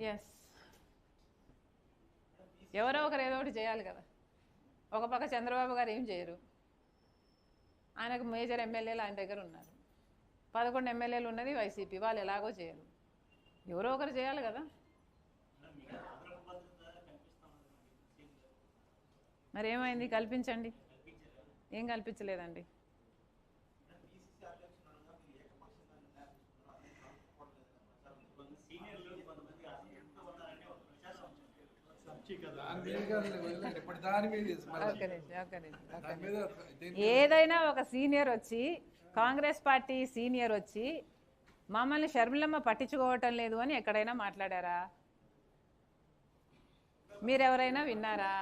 Yes ఎవరో ఒకరు ఏదో ఒకటి చేయాలి కదా. ఒక పక్క చంద్రబాబు గారు ఏం చేయరు. ఆయనకు మేజర్ ఎమ్మెల్యేలు ఆయన దగ్గర ఉన్నారు. పదకొండు ఎమ్మెల్యేలు ఉన్నది వైసీపీ వాళ్ళు ఎలాగో చేయరు. ఎవరో ఒకరు చేయాలి కదా. మరి ఏమైంది కల్పించండి. ఏం కల్పించలేదండి? ఏదైనా ఒక సీనియర్ వచ్చి కాంగ్రెస్ పార్టీ సీనియర్ వచ్చి మమ్మల్ని షర్మిలమ్మ పట్టించుకోవటం లేదు అని ఎక్కడైనా మాట్లాడారా? మీరెవరైనా విన్నారా?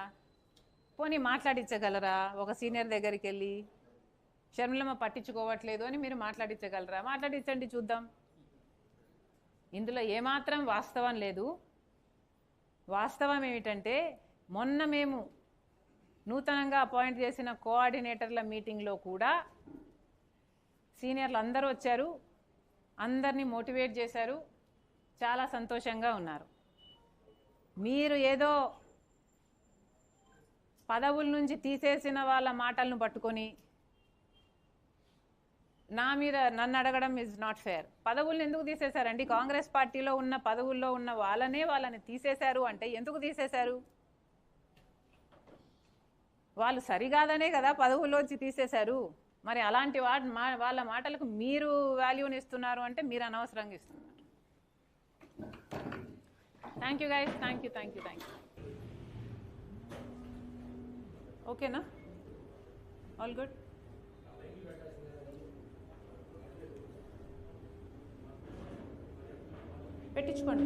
పోనీ మాట్లాడించగలరా? ఒక సీనియర్ దగ్గరికి వెళ్ళి షర్మిలమ్మ పట్టించుకోవట్లేదు అని మీరు మాట్లాడించగలరా? మాట్లాడించండి చూద్దాం. ఇందులో ఏమాత్రం వాస్తవం లేదు. వాస్తవం ఏమిటంటే మొన్న మేము నూతనంగా అపాయింట్ చేసిన కోఆర్డినేటర్ల మీటింగ్లో కూడా సీనియర్లు అందరూ వచ్చారు. అందరినీ మోటివేట్ చేశారు. చాలా సంతోషంగా ఉన్నారు. మీరు ఏదో పదవుల నుంచి తీసేసిన వాళ్ళ మాటలను పట్టుకొని నా మీద నన్ను అడగడం ఇస్ నాట్ ఫేర్ పదవులను ఎందుకు తీసేశారండి? కాంగ్రెస్ పార్టీలో ఉన్న పదవుల్లో ఉన్న వాళ్ళనే వాళ్ళని తీసేశారు అంటే ఎందుకు తీసేశారు? వాళ్ళు సరికాదనే కదా పదవుల్లోంచి తీసేశారు. మరి అలాంటి వా మా వాళ్ళ మాటలకు మీరు వాల్యూని ఇస్తున్నారు అంటే మీరు అనవసరంగా ఇస్తున్నారు. Thank you guys thank you thank you thank you ఓకేనా ఆల్ గుడ్ ಕಟ್ಟಿಚ್ಕೊಂಡೆ